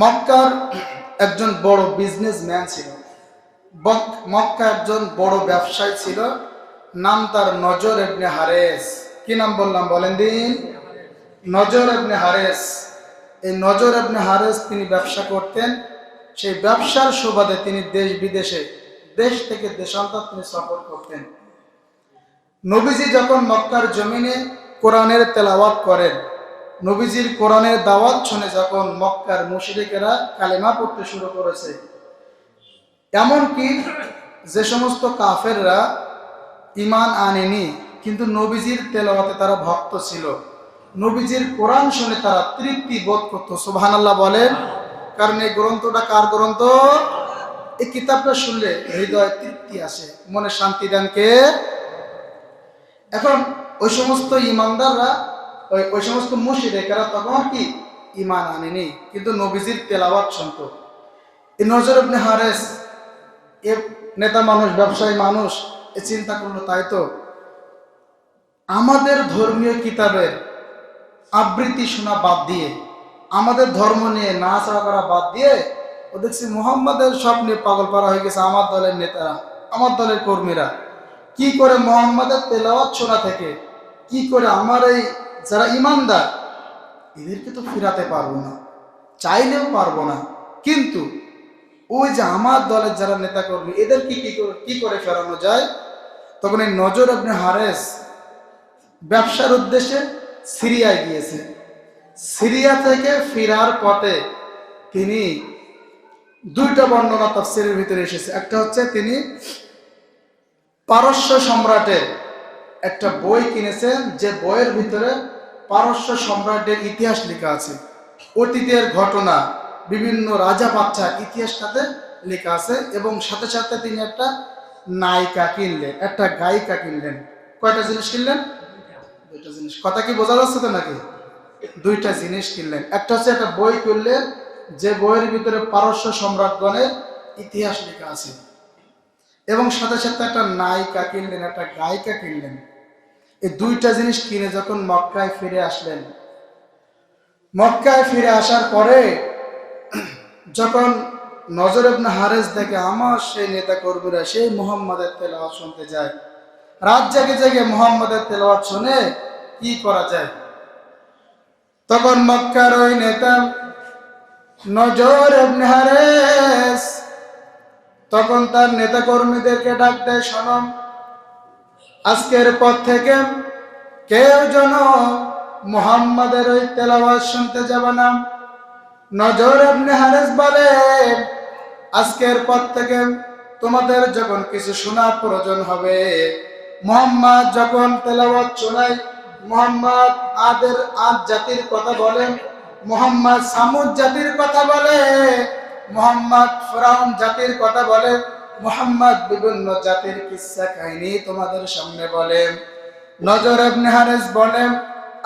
মক্কার একজন বড় বিজনেসম্যান ছিল। মক্কা একজন বড় ব্যবসায়ী ছিল। নাম তার নজর এবনে হারেস। কি নাম বললাম বলেন দিন? নজর এবনে হারেস। এই নজর এবনে হারেস তিনি ব্যবসা করতেন। সেই ব্যবসার সুবাদে তিনি দেশ বিদেশে, দেশ থেকে দেশান্তর তিনি সফর করতেন। নবীজি যখন মক্কার জমিনে কোরআনের তেলাওয়াত করেন নবীজির কোরআনের দাওয়াত শুনে যখন মক্কার মুশরিকেরা কালেমা পড়তে শুরু করেছে, এমনকি যে সমস্ত কাফেররা ইমান আনেনি, কিন্তু নবীজির তেলাওয়াতে তারা ভক্ত ছিল। নবীজির কোরআন শুনে তারা তৃপ্তি বোধ করতো, সুবহানাল্লাহ বলেন। কারণ এই গ্রন্থটা কার গ্রন্থ? এই কিতাবটা শুনলে হৃদয় তৃপ্তি আসে, মনে শান্তি দেন কে? এখন ওই সমস্ত ইমানদাররা ওই ওই সমস্ত মুশিরেকেরা তখন কি? ইমান আনেনি। কিন্তু নবীজির তেলাওয়াত শুনত। নজর ইবনে হারেস, এ নেতা মানুষ, ব্যবসায়ী মানুষ, এ চিন্তা করল, তাই তো? আমাদের ধর্মীয় কিতাবের আবৃত্তি শোনা বাদ দিয়ে, আমাদের ধর্ম নিয়ে নাচড়া করা বাদ দিয়ে, ও দেখছি মোহাম্মদের সব নিয়ে পাগল পারা হয়ে গেছে আমার দলের নেতারা, আমার দলের কর্মীরা। কি করে মোহাম্মদের তেলাওয়াত শোনা থেকে, কি করে আমার এই যারা ইমানদার, এদেরকে তো ফিরাতে পারব না, চাইলেও পারব না। কিন্তু ওই যে আমার দলের যারা নেতা কর্মী এদেরকে কি করে কি করে ফেরানো যায়? তখন এই নজর আপনি হারেস ব্যবসার উদ্দেশ্যে সিরিয়ায় গিয়েছে। সিরিয়া থেকে ফেরার পথে তিনি দুইটা বর্ণনা তফসিরের ভিতরে এসেছে। একটা হচ্ছে তিনি পারস্য সম্রাটের একটা বই কিনেছেন, যে বইয়ের ভিতরে পারস্য সম্রাটের ইতিহাস লেখা আছে। অতীতের ঘটনা, বিভিন্ন রাজা বাচ্চার ইতিহাসটাতে লেখা আছে এবং সাথে সাথে তিনি একটা নায়িকা কিনলেন, একটা গায়িকা কিনলেন। কয়টা জিনিস কিনলেন? দুইটা জিনিস। কথা কি বোঝা যাচ্ছে তো নাকি? দুইটা জিনিস কিনলেন। একটা হচ্ছে একটা বই কিনলেন, যে বইয়ের ভিতরে পারস্য সম্রাটগণের ইতিহাস লেখা আছে। এবং সাথে সাথে একটা নায়িকা কিনলেন, একটা গায়িকা কিনলেন। এই দুইটা জিনিস কিনে যখন মক্কায় ফিরে আসলেন, মক্কায় ফিরে আসার পরে যখন নজর ইবনে হারেস দেখে, আমার সেই নেতা কর্মীরা সেই মোহাম্মদের তেলাওয়াত শুনতে যায়। রাত জেগে জেগে মোহাম্মদের তেলাওয়াত শুনে কি করা যায়? তখন মক্কার ওই নেতা নজর হারেস তখন তার নেতা কর্মীদেরকে ডাক দেয় শোনম আজকের পর থেকে কেউ যেন মোহাম্মদের ওই তেলাওয়াত শুনতে যাবে না। নজর আপনি হারেস বলে, আজকের পর থেকে তোমাদের যখন কিছু শোনার প্রয়োজন হবে, মোহাম্মদ যখন তেলাওয়াত শোনায়, মোহাম্মদ আদের আদ জাতির কথা বলেন মোহাম্মদ সামুদ জাতির কথা বলে, মোহাম্মদ ফরাউন জাতির কথা বলে মোহাম্মদ বিভিন্ন জাতির কিসসা কাহিনী তোমাদের সামনে বলে। নজর ইবনে হারেস বলেন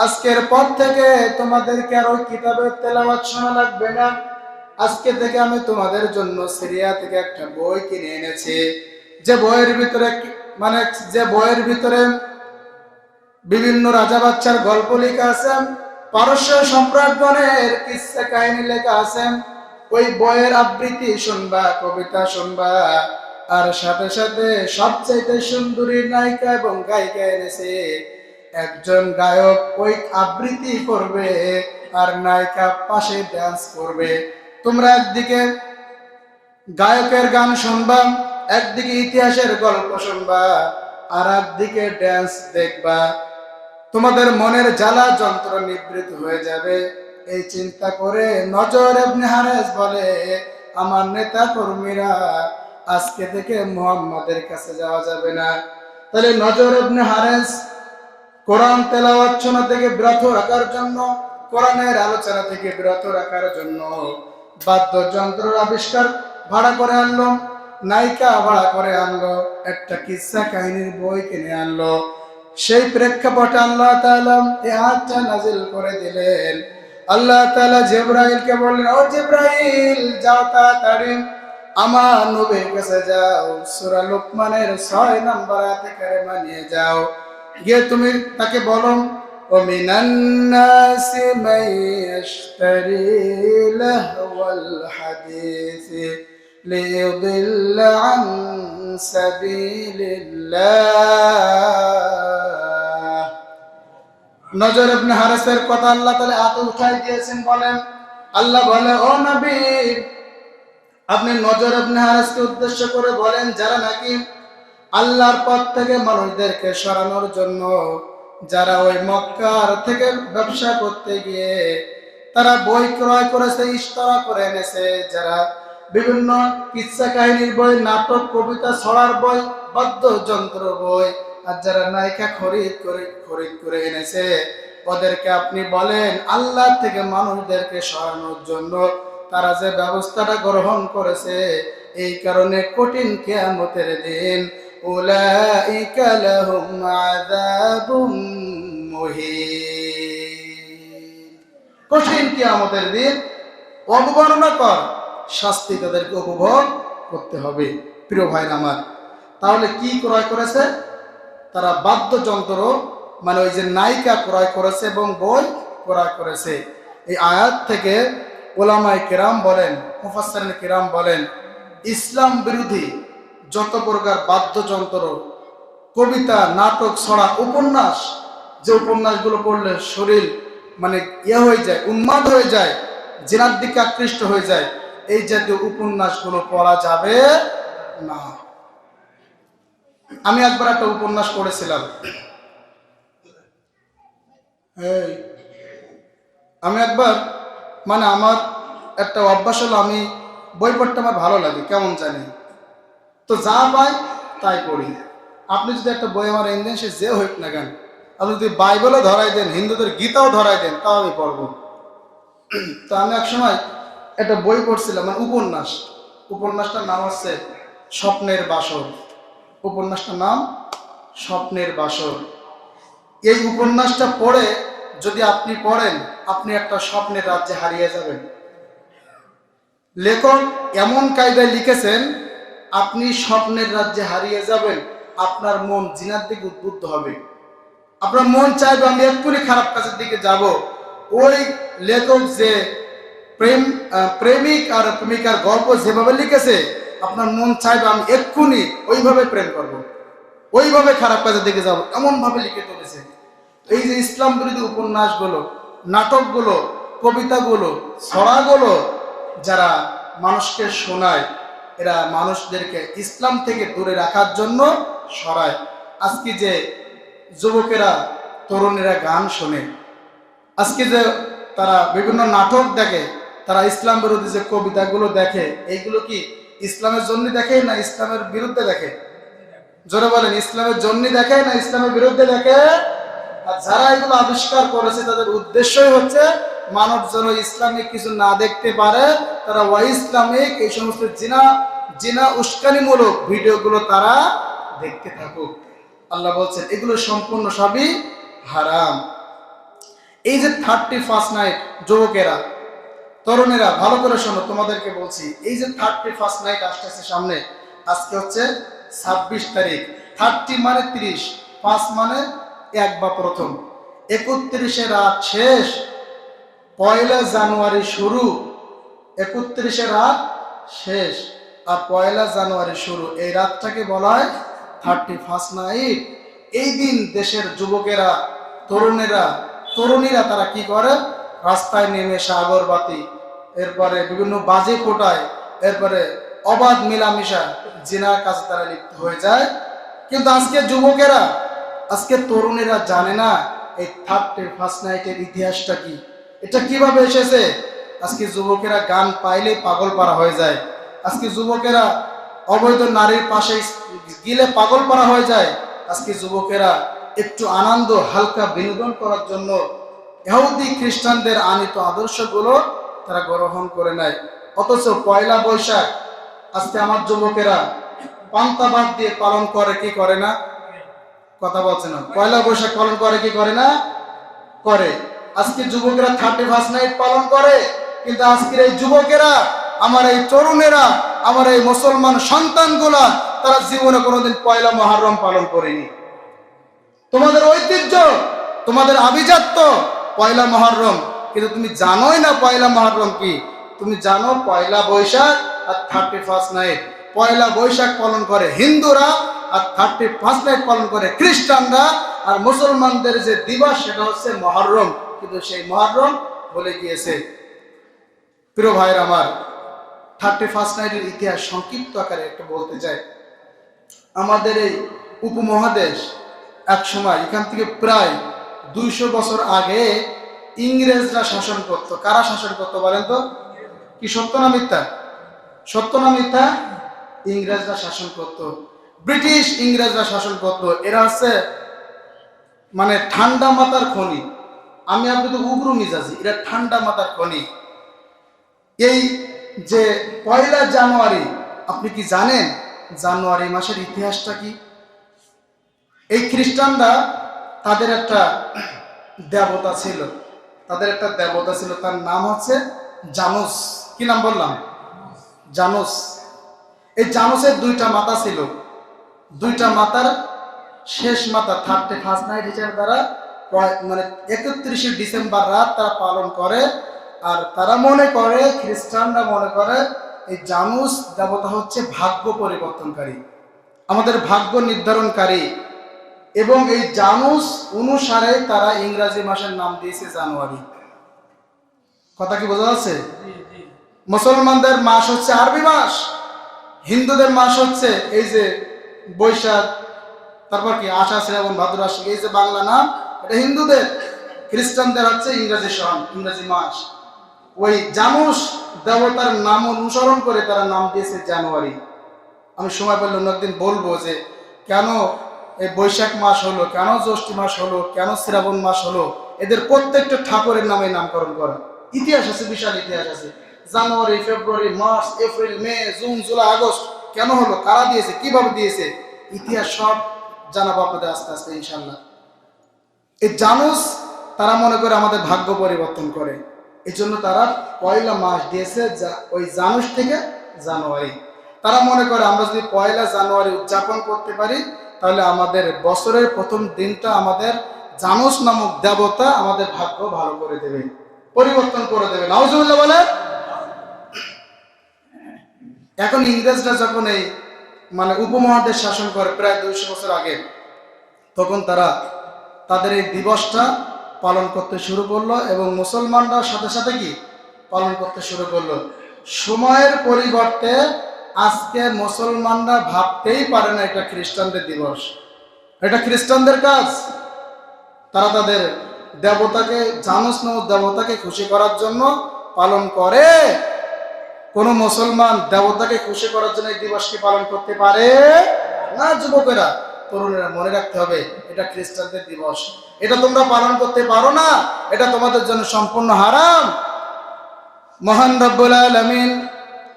আজকের পর থেকে তোমাদেরকে আর ওই কিতাবের তেলাওয়াত শোনা লাগবে না। আজকে থেকে আমি তোমাদের জন্য সিরিয়া থেকে একটা বই কিনে এনেছি। যে বইয়ের ভিতরে মানে যে বইয়ের ভিতরে বিভিন্ন রাজা বাচ্চার গল্প লেখা আছে, পারস্য সম্রাটগণের কিসসা কাহিনী লেখা আছে। ওই বইয়ের আবৃত্তি শুনবা, কবিতা শুনবা। আর সাথে সাথে সবচাইতে সুন্দরী নায়িকা এবং গায়িকা এনেছে। একজন গায়ক ওই আবৃত্তি করবে আর নায়িকা পাশে ডান্স করবে। তোমরা একদিকে গায়কের গান শুনবা, একদিকে ইতিহাসের গল্প শুনবা, আর একদিকে ড্যান্স দেখবা। তোমাদের মনের জ্বালা যন্ত্র নিবৃত হয়ে যাবে। এই চিন্তা করে নজর এমনি হারেস বলে, আমার নেতা কর্মীরা আজকে থেকে মোহাম্মদের কাছে যাওয়া যাবে না। তাহলে নজর এমনি হারেস কোরআন তেলাওয়াত শোনা থেকে বিরত রাখার জন্য, কোরআনের আলোচনা থেকে বিরত রাখার জন্য বাদ্যযন্ত্রের আবিষ্কার ভাড়া করে আনলো, নায়িকা ভাড়া করে আনলো, একটা কিসসা কাহিনীর বই কিনে আনলো। সেই প্রেক্ষাপটে আল্লাহ তাআলা এই হাতটা নাজিল করে দিলেন। আল্লাহ তাআলা জিব্রাইলকে বললেন ও জিব্রাইল যাও তাড়াতাড়ি আমার নবীর কাছে যাও সূরা লোকমানের 6 নম্বর আয়াতে কারিমা নিয়ে যাও গিয়ে তুমি তাকে বলো ومن الناس من يشتري لهو الحديث ليضل عن سبيل الله নজর ইবনে হারেসের কথা আল্লাহ তাআলা এত উঠাই দিয়েছেন, বলেন, আল্লাহ বলে, ও নবী, আপনি নজর ইবনে হারেসকে উদ্দেশ্য করে বলেন, যারা নাকি আল্লাহর পথ থেকে মানুষদেরকে সরানোর জন্য যারা ওই মক্কার থেকে ব্যবসা করতে গিয়ে তারা বই ক্রয় করেছে ইস্তরা করে এনেছে, যারা বিভিন্ন কিচ্ছা কাহিনীর বই, নাটক, কবিতা, ছড়ার বই, বাদ্যযন্ত্র বই আর যারা নায়িকা খরিদ করে খরিদ করে এনেছে, ওদেরকে আপনি বলেন, আল্লাহ থেকে মানুষদেরকে সরানোর জন্য তারা যে ব্যবস্থাটা গ্রহণ করেছে, এই কারণে কঠিন কেয়ামতের দিন কঠিন কিয়ামতের দিন অবগণনা কর, শাস্তি তাদেরকে উপভোগ করতে হবে। প্রিয় ভাইরা আমার, তাহলে কি ক্রয় করেছে? তারা বাদ্যযন্ত্র মানে ওই যে নায়িকা ক্রয় করেছে এবং বই ক্রয় করেছে। এই আয়াত থেকে ওলামায় কিরাম বলেন, মুফাসসারিন কিরাম বলেন, ইসলাম বিরোধী যত প্রকার বাদ্যযন্ত্র, কবিতা, নাটক, ছড়া, উপন্যাস, যে উপন্যাসগুলো পড়লে শরীর মানে ইয়ে হয়ে যায়, উন্মাদ হয়ে যায়, জেনার দিকে আকৃষ্ট হয়ে যায়, এই জাতীয় উপন্যাসগুলো পড়া যাবে না। আমি একবার একটা উপন্যাস পড়েছিলাম। আমি একবার মানে আমার একটা অভ্যাস হলো আমি বই পড়তে আমার ভালো লাগে, কেমন জানি। তো যা পাই তাই পড়ি। আপনি যদি একটা বই আমার এনে সে যে হোক না কেন, আপনি যদি বাইবেলও ধরাই দেন, হিন্দুদের গীতাও ধরাই দেন, তাও আমি পড়ব। তো আমি এক সময় একটা বই পড়ছিলাম মানে উপন্যাস। উপন্যাসটার নাম হচ্ছে স্বপ্নের বাসর। উপন্যাসটার নাম স্বপ্নের বাসর। এই উপন্যাসটা পড়ে যদি আপনি পড়েন, আপনি একটা স্বপ্নের রাজ্যে হারিয়ে যাবেন। লেখক এমন কায়দায় লিখেছেন, আপনি স্বপ্নের রাজ্যে হারিয়ে যাবেন, আপনার মন জিনার দিকে উদ্বুদ্ধ হবে। আপনার মন চাইবে, আমি এক্ষুনি খারাপ কাজের দিকে যাব। ওই লেখক যে প্রেম প্রেমিক আর প্রেমিকার গল্প যেভাবে লিখেছে আপনার মন চাইবে আমি এক্ষুনি ওইভাবে প্রেম করব। ওইভাবে খারাপ কাজের দিকে যাব এমন ভাবে লিখে তুলেছে এই যে ইসলাম বিরোধী উপন্যাসগুলো, নাটকগুলো, কবিতাগুলো, ছড়াগুলো যারা মানুষকে শোনায়, এরা মানুষদেরকে ইসলাম থেকে দূরে রাখার জন্য সরায় আজকে যে যুবকেরা, তরুণীরা গান শোনে, আজকে যে তারা বিভিন্ন নাটক দেখে, তারা ইসলাম বিরোধী যে কবিতাগুলো দেখে, এইগুলো কি ইসলামের জন্য দেখে না ইসলামের বিরুদ্ধে দেখে? জোরে বলেন, ইসলামের জন্য দেখে না ইসলামের বিরুদ্ধে দেখে? আর যারা এগুলো আবিষ্কার করেছে, তাদের উদ্দেশ্যই হচ্ছে মানব যেন ইসলামিক কিছু না দেখতে পারে। তারা ওয়াই ইসলামিক এই সমস্ত জিনা জিনা উস্কানিমূলক ভিডিওগুলো তারা দেখতে থাকুক। আল্লাহ বলছেন, এগুলো সম্পূর্ণ সবই হারাম। এই যে থার্টি ফার্স্ট নাইট যুবকেরা তরুণেরা, ভালো করে শোনো, তোমাদেরকে বলছি, এই যে থার্টি ফার্স্ট নাইট আসতেছে সামনে, আজকে হচ্ছে ছাব্বিশ তারিখ। থার্টি মানে তিরিশ, পাঁচ মানে এক বা প্রথম। একত্রিশে রাত শেষ, পয়লা জানুয়ারি শুরু। একত্রিশে রাত শেষ, আর পয়লা জানুয়ারি শুরু। এই রাতটাকে বলা হয় থার্টি ফার্স্ট নাইট এই দিন দেশের যুবকেরা, তরুণেরা, তরুণীরা তারা কি করে? রাস্তায় নেমে সাগরবাতি এরপরে বিভিন্ন বাজে ফোটায়, এরপরে অবাধ মিলামিশা জিনার কাছে তারা লিপ্ত হয়ে যায়। কিন্তু আজকে যুবকেরা, আজকে তরুণেরা জানে না এই থার্টি ফার্স্ট নাইটের ইতিহাসটা কি? এটা কীভাবে এসেছে? আজকে যুবকেরা গান পাইলে পাগল পারা হয়ে যায়। আজকে যুবকেরা অবৈধ নারীর পাশে গিলে পাগল পারা হয়ে যায়। আজকে যুবকেরা একটু আনন্দ, হালকা বিনোদন করার জন্য ইহুদি খ্রিস্টানদের আনিত আদর্শগুলো তারা গ্রহণ করে নেয় অথচ পয়লা বৈশাখ, আজকে আমার যুবকেরা পান্তা ভাত দিয়ে পালন করে, কি করে না? কথা বলছে না। পয়লা বৈশাখ পালন করে, কি করে না? করে। আজকে যুবকেরা থার্টি ফার্স্ট নাইট পালন করে, কিন্তু আজকের এই যুবকেরা, আমার এই তরুণেরা, আমার এই মুসলমান সন্তানগুলা, তারা জীবনে কোনোদিন পয়লা মহরম পালন করেনি। তোমাদের ঐতিহ্য, তোমাদের আভিজাত্য পয়লা মহরম কিন্তু তুমি জানোই না পয়লা মহরম কি? তুমি জানো পয়লা বৈশাখ আর thirty first night Poila Baishakh পালন করে হিন্দুরা আর থার্টি ফার্স্ট নাইট পালন করে খ্রিস্টানরা। আর মুসলমানদের যে দিবস, সেটা হচ্ছে মহরম। কিন্তু সেই মহরম বলে গিয়েছে। প্রিয় ভাইয়ের আমার থার্টি ফার্স্ট নাইটের ইতিহাস সংক্ষিপ্ত আকারে একটু বলতে চাই। আমাদের এই উপমহাদেশ এক সময় এখান থেকে প্রায় দুইশো বছর আগে ইংরেজরা শাসন করতো। কারা শাসন করতো বলেন তো? কি সত্য না মিথ্যা? সত্য না মিথ্যা? ইংরেজরা শাসন করতো। ব্রিটিশ ইংরেজরা শাসন করতো। এরা হচ্ছে মানে ঠান্ডা মাথার খনি। আমি আপনি তো উগ্র মিজাজি, এরা ঠান্ডা মাথার খনি। এই যে পয়লা জানুয়ারি, আপনি কি জানেন জানুয়ারি মাসের ইতিহাসটা কি? এই খ্রিস্টানরা তাদের একটা দেবতা ছিল। তাদের একটা দেবতা ছিল, তার নাম হচ্ছে জানুস। কি নাম বললাম? জানুস। এই জানুসের দুইটা মাথা ছিল। দুইটা মাতার শেষ মাথা থার্টি ফার্স্ট নাইট হিসেবে তারা মানে একত্রিশে ডিসেম্বর রাত তারা পালন করে। আর তারা মনে করে, খ্রিস্টানরা মনে করে, এই জানুস দেবতা হচ্ছে ভাগ্য পরিবর্তনকারী। আমাদের ভাগ্য নির্ধারণকারী। এবং এই জানুস অনুসারে তারা ইংরাজি মাসের নাম দিয়েছে জানুয়ারি। কথা কি বোঝা যাচ্ছে? মুসলমানদের মাস হচ্ছে আরবি মাস হিন্দুদের মাস হচ্ছে এই যে বৈশাখ তারপর কি আষাঢ় শ্রাবণ ভাদ্র এই যে বাংলা নাম এটা হিন্দুদের খ্রিস্টানদের হচ্ছে ইংরেজি সন ইংরেজি মাস। ওই জানুস দেবতার নাম অনুসরণ করে তারা নাম দিয়েছে জানুয়ারি। আমি সময় পেলে অন্য একদিন বলব যে কেন এই বৈশাখ মাস হলো, কেন জ্যৈষ্ঠ মাস হলো, কেন শ্রাবণ মাস হলো, এদের প্রত্যেকটা ঠাকুরের নামে নামকরণ করা। ইতিহাস আছে, বিশাল ইতিহাস আছে। January, February, March, April, May, June, July, August, কেন হলো, কারা দিয়েছে, কীভাবে দিয়েছে, ইতিহাস সব জানাব আপনাদের আস্তে আস্তে ইনশাল্লাহ এই জানুস, তারা মনে করে আমাদের ভাগ্য পরিবর্তন করে। এই জন্য তারা পয়লা মাস দিয়েছে ওই জানুস থেকে জানুয়ারি। তারা মনে করে আমরা যদি পয়লা জানুয়ারি উদযাপন করতে পারি তাহলে আমাদের বছরের প্রথম দিনটা আমাদের জানুস নামক দেবতা আমাদের ভাগ্য ভালো করে দেবে, পরিবর্তন করে দেবে। নাউজুবিল্লাহ বলে এখন ইংরেজরা যখন এই মানে উপমহাদেশ শাসন করে প্রায় দুইশো বছর আগে, তখন তারা তাদের এই দিবসটা পালন করতে শুরু করল এবং মুসলমানরা সাথে সাথে কি পালন করতে শুরু করল? সময়ের পরিবর্তে আজকে মুসলমানরা ভাবতেই পারে না এটা খ্রিস্টানদের দিবস। এটা খ্রিস্টানদের কাজ। তারা তাদের দেবতাকে জানুস দেবতাকে খুশি করার জন্য পালন করে। কোন মুসলমান দেবতাকে খুশি করার জন্য এই দিবসকে পালন করতে পারে? না, যুবকেরা, তরুণেরা, মনে রাখতে হবে, এটা খ্রিস্টানদের দিবস। এটা তোমরা পালন করতে পারো না, এটা তোমাদের জন্য সম্পূর্ণ হারাম। মহান রব্বুল আলামিন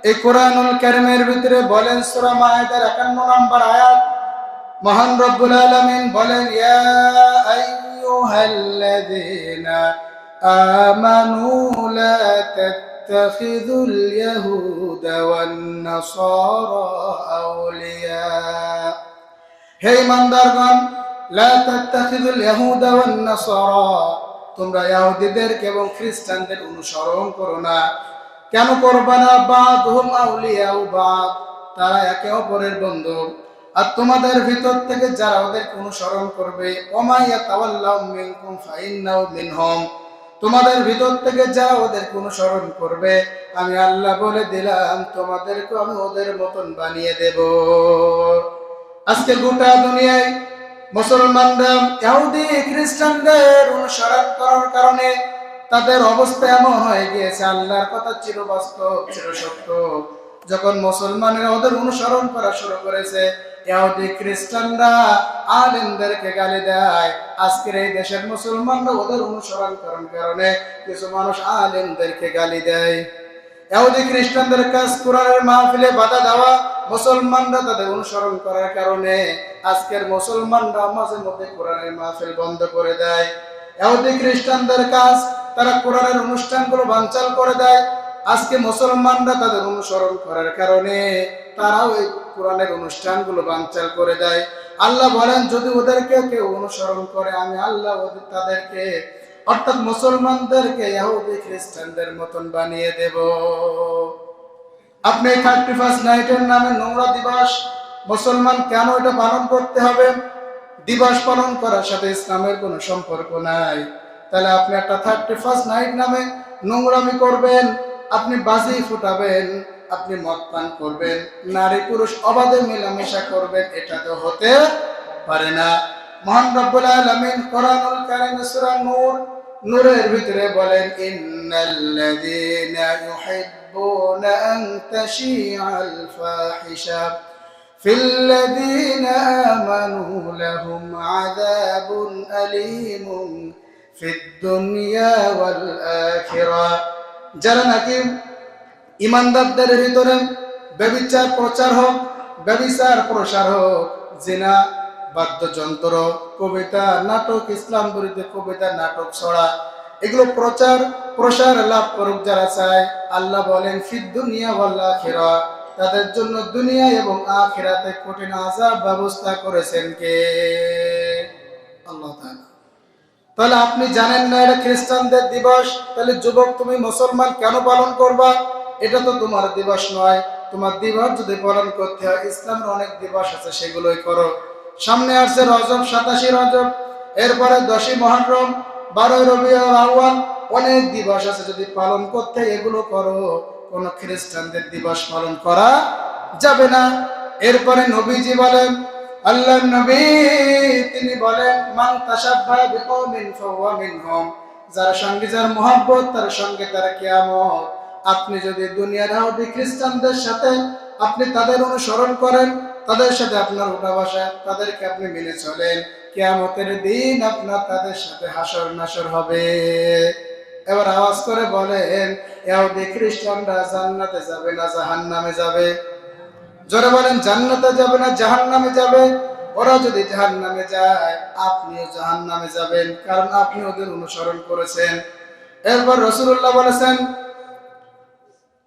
এই কোরআনুল কারিমের ভিতরে বলেন সূরা মায়েদার 51 নম্বর আয়াত, মহান রব্বুল আলামিন বলেন, ইয়া আইয়ুহাল্লাযীনা আমানু লা তাত্তাখিযুল ইয়াহুদা ওয়ান নাসারা আউলিয়া। হে ইমানদারগণ, লা তাত্তাখিযুল ইয়াহুদা ওয়ান নাসারা, তোমরা ইহুদিদেরকে এবং খ্রিস্টানদের অনুসরণ করো না। কেন করবা না বাদহুম আউলিয়াউ বাদ তারা একে অপরের বন্ধু। আর তোমাদের ভিতর থেকে যারা ওদেরকে অনুসরণ করবে ওমাইয়া তাওয়াল্লাহু মিনকুম মিনহুম। তোমাদের ভিতর থেকে যারা ওদেরকে অনুসরণ করবে, আমি আল্লাহ বলে দিলাম, তোমাদেরকে আমি ওদের মতন বানিয়ে দেব। আজকে গোটা দুনিয়ায় মুসলমানরা ইহুদি খ্রিস্টানদের অনুসরণ করার কারণে তাদের অবস্থা এমন হয়ে গিয়েছে, আল্লাহর কথা চির বাস্তব সত্য। যখন মুসলমানেরা ওদের অনুসরণ করা শুরু করেছে খ্রিস্টানরা গালি দেয়। আজকের এই দেশের মুসলমানরা ওদের অনুসরণ করার কারণে কিছু মানুষ গালি দেয়। খ্রিস্টানদের কাজ কোরআনের মাহফিলে বাধা দেওয়া, মুসলমানরা তাদের অনুসরণ করার কারণে আজকের মুসলমানরা মাঝে মধ্যে কোরআনের মাহফিল বন্ধ করে দেয়। ইহুদি খ্রিস্টানদের কাজ তারা কোরআনের অনুষ্ঠানগুলো বানচাল করে দেয়। আজকে মুসলমানরা তাদের অনুসরণ করার কারণে তারাও এই কোরআনের অনুষ্ঠানগুলো বানচাল করে দেয়। আল্লাহ বলেন, যদি ওদেরকে কেউ অনুসরণ করে, আমি আল্লাহ ওদের তাদেরকে, অর্থাৎ মুসলমানদেরকে ইহুদি খ্রিস্টানদের মতন বানিয়ে দেব। আপনি থার্টি ফার্স্ট নাইটের নামে নোংরা দিবস, মুসলমান কেন এটা পালন করতে হবে? দিবস পালন করার সাথে ইসলামের কোনো সম্পর্ক নাই। তাহলে আপনি একটা থার্টি ফার্স্ট নাইট নামে নোংরামি করবেন, আপনি বাজি ফুটাবেন, আপনি মদ পান করবেন, নারী পুরুষ অবাধে মেলামেশা করবেন, এটা তো হতে পারে না। মহান রব্বুল আলামিন কোরআনুল কারীম সূরা নূর, নূরের ভিতরে বলেন, ইন্নাল্লাযীনা ইউহিব্বুনা আন তাশিআল ফাহিশা ফিল্লাযীনা আমানু লাহুম আযাবুন আলীমুন যারা নাকি ইমানদারদের ভিতরে ব্যবচার প্রচার হোক, ব্যবচার প্রসার হোক, জেনা, বাদ্যযন্ত্র, কবিতা, নাটক, ইসলাম বিরুদ্ধে কবিতা, নাটক ছড়া, এগুলো প্রচার, প্রসার লাভ করুক যারা চায়। আল্লাহ বলেন ফিদ্দুনিয়া ওয়াল্লা খেরা তাদের জন্য দুনিয়া এবং আখেরাতে কঠিন আজাব ব্যবস্থা করেছেন কে? আল্লাহ তাহলে আপনি জানেন না এটা খ্রিস্টানদের দিবস, তাহলে যুবক তুমি মুসলমান কেন পালন করবা? এটা তো তোমার দিবস নয়। তোমার দিবস যদি পালন করতে হয়, ইসলামের অনেক দিবস আছে, সেগুলোই করো। সামনে আসছে রজব, সাতাশি রজব, এরপরে দশই মহরম, বারোই রবি আহ্বান অনেক দিবস আছে যদি পালন করতে, এগুলো করো। কোন খ্রিস্টানদের দিবস পালন করা যাবে না। এরপরে নবীজি বলেন আল্লাহ নবী, তিনি বলেন, মান তাসাব্বা বিকৌমিন ফাহুয়া মিনহুম। যার সঙ্গে যার মোহাব্বত, তার সঙ্গে তার কিয়ামত। আপনি যদি দুনিয়ার ইহুদি খ্রিস্টানদের সাথে আপনি তাদের অনুসরণ করেন, তাদের সাথে আপনার উঠা বসা তাদেরকে আপনি মেনে চলেন। কিয়ামতের দিন আপনার তাদের সাথে হাসর নাসর হবে। এবার আওয়াজ করে বলেন ইহুদি খ্রিস্টানরা জান্নাতে যাবে না জাহান্নামে যাবে? জোরে বলেন, জান্নাতে যাবে না জাহান নামে যাবে? ওরা যদি জাহান নামে যায়, আপনিও জাহান নামে যাবেন, কারণ আপনি ওদের অনুসরণ করেছেন। এরপর রসুল্লাহ বলেছেন,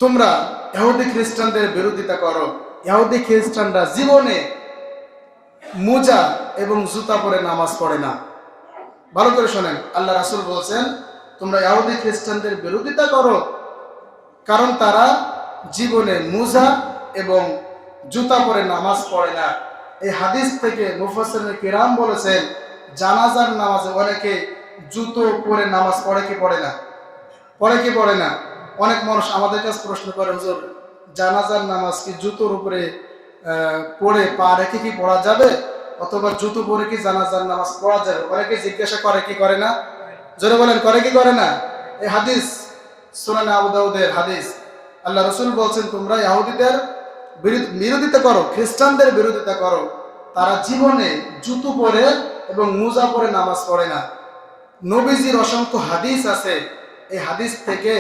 তোমরা ইহুদি খ্রিস্টানদের বিরোধিতা করো। ইহুদি খ্রিস্টানরা জীবনে মোজা এবং জুতা পরে নামাজ পড়ে না। ভালো করে শোনেন, আল্লাহ রাসুল বলছেন, তোমরা ইহুদি খ্রিস্টানদের বিরোধিতা করো, কারণ তারা জীবনে মুজা এবং জুতা পরে নামাজ পড়ে না। এই হাদিস থেকে মুফাসসির কিরাম বলেছেন, জানাজার নামাজে অনেকে জুতো পরে নামাজ পড়ে কি পড়ে না? পড়ে কি পড়ে না? অনেক মানুষ আমাদের কাছে প্রশ্ন করে, হুজুর, জানাজার নামাজ কি জুতোর উপরে পড়ে পা রেখে কি পড়া যাবে? অথবা জুতো পরে কি জানাজার নামাজ পড়া যাবে? অনেকে জিজ্ঞাসা করে, কি করে না? জোরে বলেন, করে কি করে না? এই হাদিস সুনান আবু দাউদের হাদিস। আল্লাহ রসুল বলছেন, তোমরা ইহুদিদের বিরোধ- বিরোধিতা করো, খ্রিস্টানদের বিরোধিতা করো, তারা জীবনে জুতো পরে এবং মোজা পরে নামাজ পড়ে না। নবীজির অসংখ্য হাদিস আছে। এই হাদিস থেকে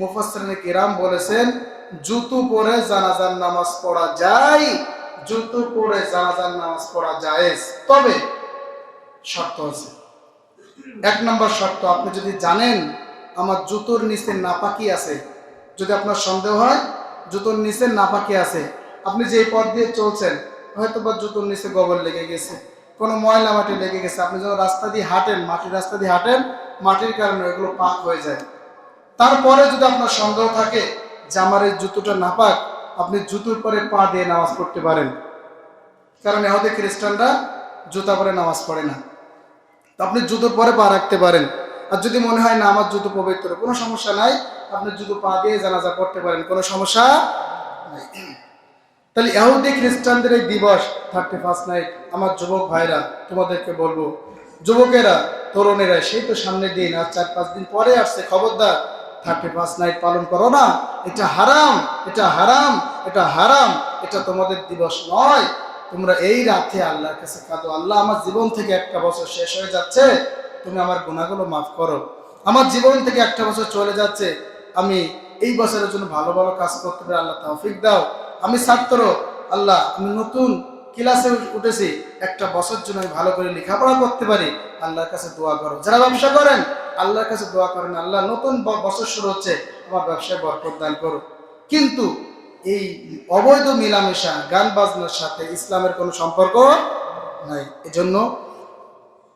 মুফাসসিরিন কিরাম বলেছেন, জুতো পরে জানাজার নামাজ পড়া যায়, জুতো পরে জানাজার নামাজ পড়া জায়েজ। তবে শর্ত আছে। এক নম্বর শর্ত, আপনি যদি জানেন আমার জুতোর নিচে নাপাকি আছে, যদি আপনার সন্দেহ হয় জুতোর নিচে নাপাকি আছে। আপনি যে পথ দিয়ে চলছেন হয়তো বা জুতোর নিচে গোবর লেগে গেছে, কোনো ময়লা মাটি লেগে গেছে, আপনি যখন রাস্তা দিয়ে হাঁটেন, মাটির রাস্তা দিয়ে হাঁটেন, মাটির কারণে এগুলো পাক হয়ে যায়। তারপরে যদি আপনার সন্দেহ থাকে যে আমার এই জুতোটা নাপাক, আপনি জুতোর পরে পা দিয়ে নামাজ পড়তে পারেন। কারণ এহদে খ্রিস্টানরা জুতা পরে নামাজ পড়ে না। আপনি জুতোর পরে পা রাখতে পারেন। আর যদি মনে হয় না, আমার জুতো পবিত্র, কোনো সমস্যা নাই আপনি জুতো পা দিয়ে জানাজা করতে পারেন, কোনো সমস্যা নাই। তাহলে ইহুদি খ্রিস্টানদের এই দিবস থার্টি ফার্স্ট নাইট আমার যুবক ভাইরা, তোমাদেরকে বলব, যুবকেরা, তরুণেরা, সেই তো সামনে দিন, আর চার পাঁচ দিন পরে আসছে, খবরদার থার্টি ফার্স্ট নাইট পালন করো না, এটা হারাম এটা হারাম এটা হারাম, এটা তোমাদের দিবস নয়। তোমরা এই রাতে আল্লাহর কাছে কাঁদো, আল্লাহ আমার জীবন থেকে একটা বছর শেষ হয়ে যাচ্ছে, তুমি আমার গুণাগুলো মাফ করো। আমার জীবন থেকে একটা বছর চলে যাচ্ছে আমি এই বছরের জন্য ভালো ভালো কাজ করতে পারি আল্লাহ তৌফিক দাও। আমি ছাত্র, আল্লাহ, আমি নতুন ক্লাসে উঠেছি। একটা বছর জন্য আমি ভালো করে লেখাপড়া করতে পারি। আল্লাহর কাছে দোয়া করো। যারা ব্যবসা করেন, আল্লাহর কাছে দোয়া করেন, আল্লাহ নতুন বছর শুরু হচ্ছে, আমার ব্যবসায় বরকত দান করো। কিন্তু এই অবৈধ মিলামেশা, গান বাজনার সাথে ইসলামের কোনো সম্পর্ক নাই। এজন্য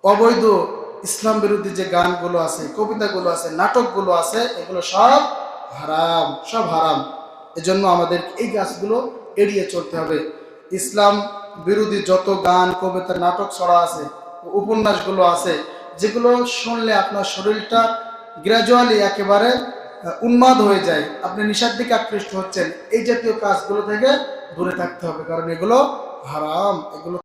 অবৈধ ইসলাম বিরোধী যে গানগুলো আছে, কবিতাগুলো আছে, নাটকগুলো আছে, এগুলো সব হারাম সব হারাম। এজন্য আমাদের এই গাছগুলো এড়িয়ে চলতে হবে। ইসলাম বিরোধী যত গান, কবিতা, নাটক ছড়া আছে, উপন্যাসগুলো আছে, যেগুলো শুনলে আপনার শরীরটা গ্র্যাজুয়ালি একেবারে উন্মাদ হয়ে যায়। আপনি নিশার দিকে আকৃষ্ট হচ্ছেন। এই জাতীয় কাজগুলো থেকে দূরে থাকতে হবে, কারণ এগুলো হারাম, এগুলো